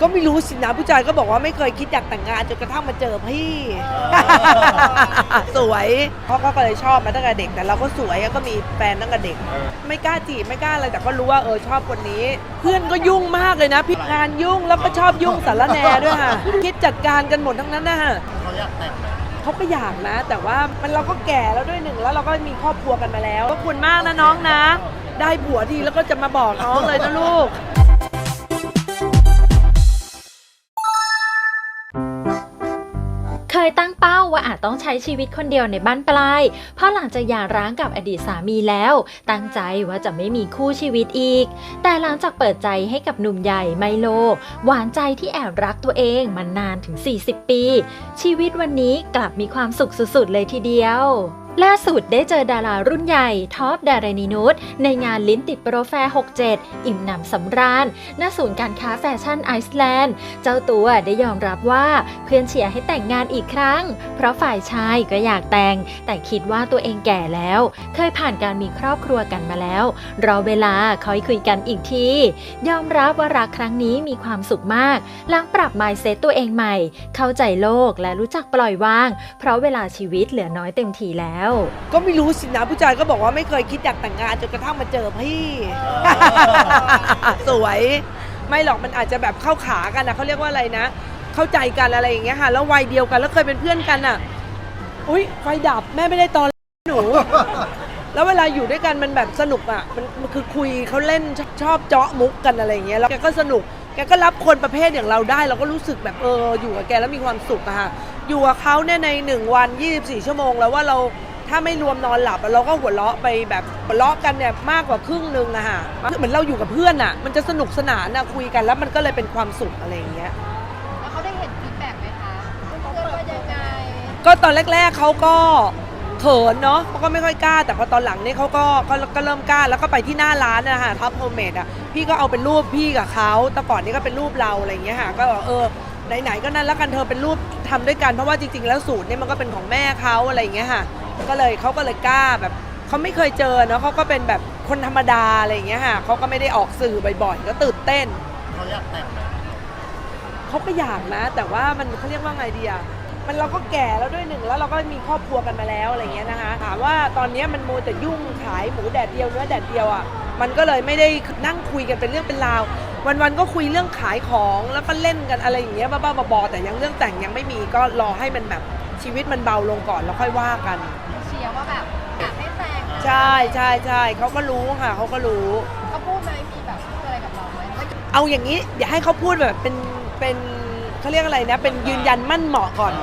ก็ไม่รู้สินะผู้ชายก็บอกว่าไม่เคยคิดอยากแต่งงานจนกระทั่งมาเจอพี่ สวยเขาก็เลยชอบมาตั้งแต่เด็ก แต่เราก็สวยก็มีแฟนตั้งแต่เด็ก ไม่กล้าจีบไม่กล้าอะไรแต่ก็รู้ว่าเออชอบคนนี้ เพื่อนก็ยุ่งมากเลยนะ พี่งานยุ่งแล้วก็ชอบยุ่งสารแหนด้วยค่ะคิดจัดการกันหมดทั้งนั้นนะฮะเขาอยากแต่งไหมเขาก็อยากนะ แต่ว่ามันเราก็แก่แล้วด้วยหนึ่งแล้วเราก็มีครอบครัวกันมาแล้วก็คุณมากนะน้องนะ ได้ผัวทีแล้วก็จะมาบอกน้องเลยนะลูก ยตั้งเป้าว่าอาจต้องใช้ชีวิตคนเดียวในบ้านปลาย เพราะหลังจากหย่าร้างกับอดีตสามีแล้ว ตั้งใจว่าจะไม่มีคู่ชีวิตอีก แต่หลังจากเปิดใจให้กับหนุ่มใหญ่ไมโล หวานใจที่แอบรักตัวเองมานานถึง 40 ปี ชีวิตวันนี้กลับมีความสุขสุดๆเลยทีเดียว ล่าสุดได้เจอดารารุ่นใหญ่ ท็อปดารณีนุชในงานลิ้นติดโปรแฟร์ 67 อิ่มหนำสำราญณศูนย์การค้าแฟชั่นไอซ์แลนด์ เจ้าตัวได้ยอมรับว่าเพื่อนเชียร์ให้แต่งงานอีกครั้ง เพราะฝ่ายชายก็อยากแต่ง แต่คิดว่าตัวเองแก่แล้ว เคยผ่านการมีครอบครัวกันมาแล้ว รอเวลาคอยคุยกันอีกที ยอมรับว่ารักครั้งนี้มีความสุขมาก หลังปรับ mindset ตัวเองใหม่ เข้าใจโลกและรู้จักปล่อยวาง เพราะเวลาชีวิตเหลือน้อยเต็มทีแล้วก็ไม่รู้สินะผู้ชายก็บอกว่าไม่เคยคิดอยากแต่งงานจนกระทั่งมาเจอพี่ สวยไม่หรอกมันอาจจะแบบเข้าขากันนะเขาเรียกว่าอะไรนะ เข้าใจกันอะไรอย่างเงี้ยค่ะแล้ววัยเดียวกันแล้วเคยเป็นเพื่อนกันอะอุ้ยไฟดับแม่ไม่ได้ตอนหนู แล้วเวลาอยู่ด้วยกันมันแบบสนุกอะมันมันคือคุยเขาเล่นชอบชอบเจาะมุกกันอะไรอย่างเงี้ยแล้วแกก็สนุกแกก็รับคนประเภทอย่างเราได้ เราก็รู้สึกแบบเอออยู่กับแกแล้วมีความสุขอะค่ะอยู่กับเขาเนี่ยในหนึ่งวัน 24 ชั่วโมงแล้วว่าเรา ถ้าไม่รวมนอนหลับอะเราก็หัวเราะไปแบบหัวเราะกันเนี่ยมากกว่าครึ่งหนึ่งอะค่ะเหมือนเราอยู่กับเพื่อนอะมันจะสนุกสนานอะคุยกันแล้วมันก็เลยเป็นความสุขอะไรอย่างเงี้ยแล้วเขาได้เห็นฟีดแบ็กไหมคะเพื่อนๆว่ายังไงก็ตอนแรก ๆเขาก็เขินเนาะเขาก็ไม่ค่อยกล้า แต่พอตอนหลังนี่เขาก็ก็ก็เริ่มกล้าแล้วก็ไปที่หน้าร้านนะคะท็อปโฮมเมดอะพี่ก็เอาเป็นรูปพี่กับเขาแต่ก่อนนี่ก็เป็นรูปเราอะไรอย่างเงี้ยค่ะก็บอกเออไหนๆก็นั่นแล้วกันเธอเป็นรูปทำด้วยกันเพราะว่าจริงๆแล้วสูตรเนี่ยมันก็เป็นของแม่เขาอะไรอย่างเงี้ยค่ะ ก็เลยเขาก็เลยกล้าแบบเขาไม่เคยเจอเนาะเขาก็เป็นแบบคนธรรมดาอะไรอย่างเงี้ยค่ะเขาก็ไม่ได้ออกสื่อบ่อยๆก็ตื่นเต้นเขาอยากแต่งไหมเขาก็อยากนะ แต่ว่ามันเขาเรียกว่าไงดีอะมันเราก็แก่แล้วด้วยหนึ่งแล้วเราก็มีครอบครัวกันมาแล้วอะไรเงี้ยนะคะถามว่าตอนเนี้ยมันโมวแต่ยุ่งขายหมูแดดเดียวเนื้อแดดเดียวอะมันก็เลยไม่ได้นั่งคุยกันเป็นเรื่องเป็นราว วันๆก็คุยเรื่องขายของแล้วก็เล่นกันอะไรอย่างเงี้ยบ้าๆบอๆแต่ยังเรื่องแต่งยังไม่มีก็รอให้มันแบบชีวิตมันเบาลงก่อนแล้วค่อยว่ากัน ใช่ใช่ใช่เขาก็รู้ค่ะเขาก็รู้ เขาพูดไหมมีแบบพูดอะไรกับเราไหมว่าเอาอย่างนี้อย่าให้เขาพูดแบบเป็นเป็นเขาเรียกอะไรนะ เป็นยืนยันมั่นเหมาะก่อน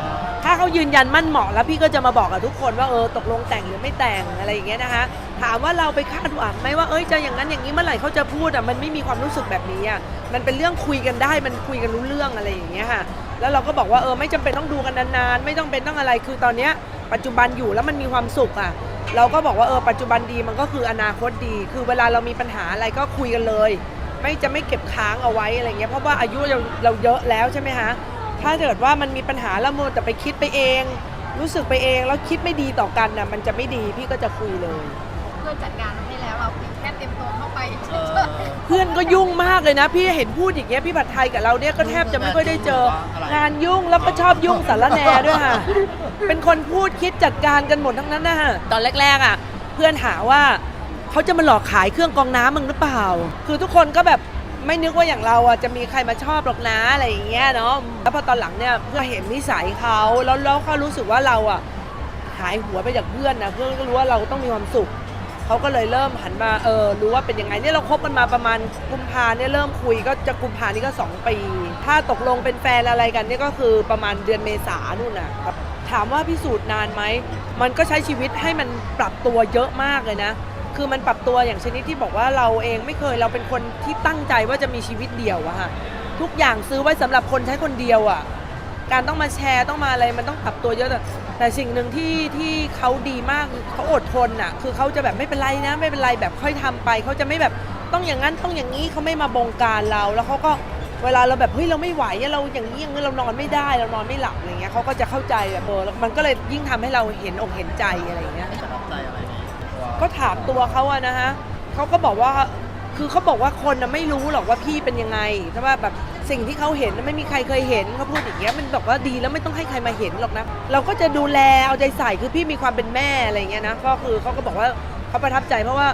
ถ้าเขายืนยันมั่นเหมาะแล้วพี่ก็จะมาบอกกับทุกคนว่าเออตกลงแต่งหรือไม่แต่งอะไรอย่างเงี้ยนะคะถามว่าเราไปคาดหวังไหมว่าเอ้ยจะอย่างนั้นอย่างนี้เมื่อไหร่เขาจะพูดอะมันไม่มีความรู้สึกแบบนี้อะมันเป็นเรื่องคุยกันได้มันคุยกันรู้เรื่องอะไรอย่างเงี้ยค่ะแล้วเราก็บอกว่าเออไม่จำเป็นต้องดูกันนานๆไม่ต้องเป็นต้องอะไรคือตอนเนี้ยปัจจุบันอยู่แล้วมันมีความสุขอะ เราก็บอกว่าเออปัจจุบันดีมันก็คืออนาคตดี คือเวลาเรามีปัญหาอะไรก็คุยกันเลย ไม่จะไม่เก็บค้างเอาไว้อะไรเงี้ยเพราะว่าอายุเราเราเยอะแล้วใช่ไหมคะถ้าเกิดว่ามันมีปัญหาแล้วมัวแต่ไปคิดไปเอง รู้สึกไปเองแล้วคิดไม่ดีต่อกันน่ะมันจะไม่ดีพี่ก็จะคุยเลย เพื่อนจัดการให้แล้วเราแค่เตรียมตัวเข้าไปเฉเอยอเพื่อนก็ยุ่งมากเลยนะ พี่เห็นพูดอย่างเงี้ยพี่ผัดไทยกับเราเนี่ยก็แทบจะไม่ค่อยได้เจอ งานยุ่งแล้วก็ชอบยุ่งสารแหนด้วยค่ะ เป็นคนพูดคิดจัดการกันหมดทั้งนั้นนะฮะตอนแรกๆอะ เพื่อนหาว่าเขาจะมาหลอกขายเครื่องกรองน้ำมึงหรือเปล่า คือทุกคนก็แบบไม่นึกว่าอย่างเราอะจะมีใครมาชอบหรอกนะอะไรอย่างเงี้ยเนาะแล้วพอตอนหลังเนี่ยเพื่อนเห็นนิสัยเขาแล้วแล้วเขารู้สึกว่าเราอะหายหัวไปจากเพื่อนนะเพื่อนก็รู้ว่าเราต้องมีความสุข เขาก็เลยเริ่มหันมาเออรู้ว่าเป็นยังไงเนี่ยเราคบกันมาประมาณกุมภาเนี่ยเริ่มคุยก็จะกุมภานี่ก็ 2 ปี ถ้าตกลงเป็นแฟนอะไรกันเนี่ยก็คือประมาณเดือนเมษานู่นน่ะถามว่าพิสูจน์นานไหมมันก็ใช้ชีวิตให้มันปรับตัวเยอะมากเลยนะคือมันปรับตัวอย่างชนิดที่บอกว่าเราเองไม่เคยเราเป็นคนที่ตั้งใจว่าจะมีชีวิตเดี่ยวอะค่ะทุกอย่างซื้อไว้สำหรับคนใช้คนเดียวอะการต้องมาแชร์ต้องมาอะไรมันต้องปรับตัวเยอะ แต่แต่สิ่งหนึ่งที่ที่เขาดีมากคือเขาอดทนอะคือเขาจะแบบไม่เป็นไรนะไม่เป็นไรแบบค่อยทำไปเขาจะไม่แบบต้องอย่างนั้นต้องอย่างนี้เขาไม่มาบงการเรา แล้วเขาก็เวลาเราแบบเฮ้ยเราไม่ไหวอะเราอย่างนี้อย่างนี้เรานอนไม่ได้เรานอนไม่หลับอะไรเงี้ยเขาก็จะเข้าใจแบบเออแล้วมันก็เลยยิ่งทำให้เราเห็นอกเห็นใจอะไรอย่างเงี้ยประทับใจอะไรในตัวก็ถามตัวเขาอะนะฮะเขาก็บอกว่า คือเขาบอกว่าคนนะไม่รู้หรอกว่าพี่เป็นยังไงถ้าว่าแบบสิ่งที่เขาเห็นไม่มีใครเคยเห็นเขาพูดอย่างเงี้ยมันบอกว่าดีแล้วไม่ต้องให้ใครมาเห็นหรอกนะ เราก็จะดูแลเอาใจใส่คือพี่มีความเป็นแม่อะไรเงี้ยนะก็คือเขาก็บอกว่าเขาประทับใจเพราะว่า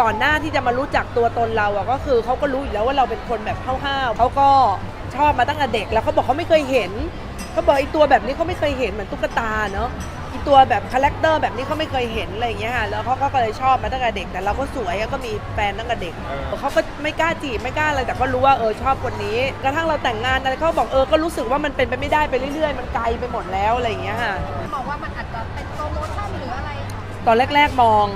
ก่อนหน้าที่จะมารู้จักตัวตนเราอะก็คือเขาก็รู้อยู่แล้วว่าเราเป็นคนแบบห้าวๆเขาก็ชอบมาตั้งแต่เด็กแล้วเขาบอกเขาไม่เคยเห็นเขาบอกไอ้ตัวแบบนี้เขาไม่เคยเห็นเหมือนตุ๊กตาเนาะ อีตัวแบบคาแรคเตอร์แบบนี้เขาไม่เคยเห็นอะไรอย่างเงี้ยค่ะแล้วเขาก็เลยชอบมาตั้งแต่เด็กแต่เราก็สวยก็มีแฟนตั้งแต่เด็กเขาก็ไม่กล้าจีบไม่กล้าอะไรแต่ก็รู้ว่าเออชอบคนนี้ กระทั่งเราแต่งงานอะไรเขาบอกเออก็รู้สึกว่ามันเป็นไปไม่ได้ไปเรื่อยๆ มันไกลไปหมดแล้วอะไรอย่างเงี้ยค่ะบอกว่ามันอาจจะเป็นโปรโมชั่นหรืออะไรตอนแรก ๆมอง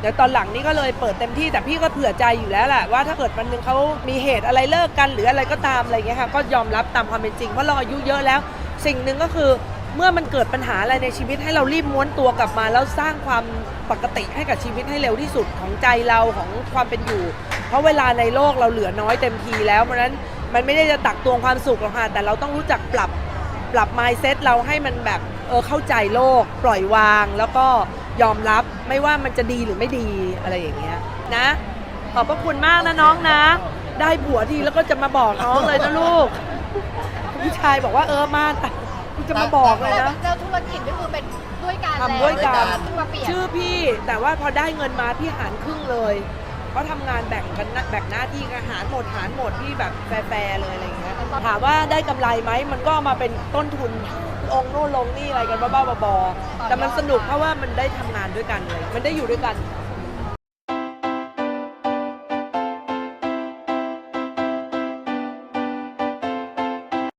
เดี๋ยวตอนหลังนี้ก็เลยเปิดเต็มที่แต่พี่ก็เผื่อใจอยู่แล้วแหละว่าถ้าเกิดวันหนึงเขามีเหตุอะไรเลิกกันหรืออะไรก็ตามอะไรอย่างเงี้ยค่ะก็ยอมรับตามความเป็นจริงเพราะเราอายุเยอะแล้ว สิ่งหนึ่งก็คือ เมื่อมันเกิดปัญหาอะไรในชีวิตให้เรารีบม้วนตัวกลับมา แล้วสร้างความปกติให้กับชีวิตให้เร็วที่สุดของใจเราของความเป็นอยู่ เพราะเวลาในโลกเราเหลือน้อยเต็มทีแล้วเพราะนั้นมันไม่ได้จะตักตวงความสุขหรอกค่ะแต่เราต้องรู้จักปรับปรับ mindset เราให้มันแบบเออเข้าใจโลก ปล่อยวาง แล้วก็ยอมรับไม่ว่ามันจะดีหรือไม่ดีอะไรอย่างเงี้ยนะ ขอบพระคุณมากนะน้องนะ ได้ผัวทีแล้วก็จะมาบอกน้องเลยนะลูกพี่ชายบอกว่าเออมา จะมาบอกเลยนะแล้วธุรกิจก็คือเป็นด้วยกันทำด้วยกันชื่อมาเปลี่ยนชื่อพี่แต่ว่าพอได้เงินมาพี่หารครึ่งเลยเขาทำงานแบ่งกันนะแบ่งหน้าที่กันหารหมดหารหมดพี่แบบแฟร์ๆเลยอะไรอย่างเงี้ยถามว่าได้กำไรไหมมันก็เอามาเป็นต้นทุนลงโน่นลงนี่อะไรกันบ้าๆบอๆแต่มันสนุกเพราะว่ามันได้ทำงานด้วยกันเลย มันได้อยู่ด้วยกัน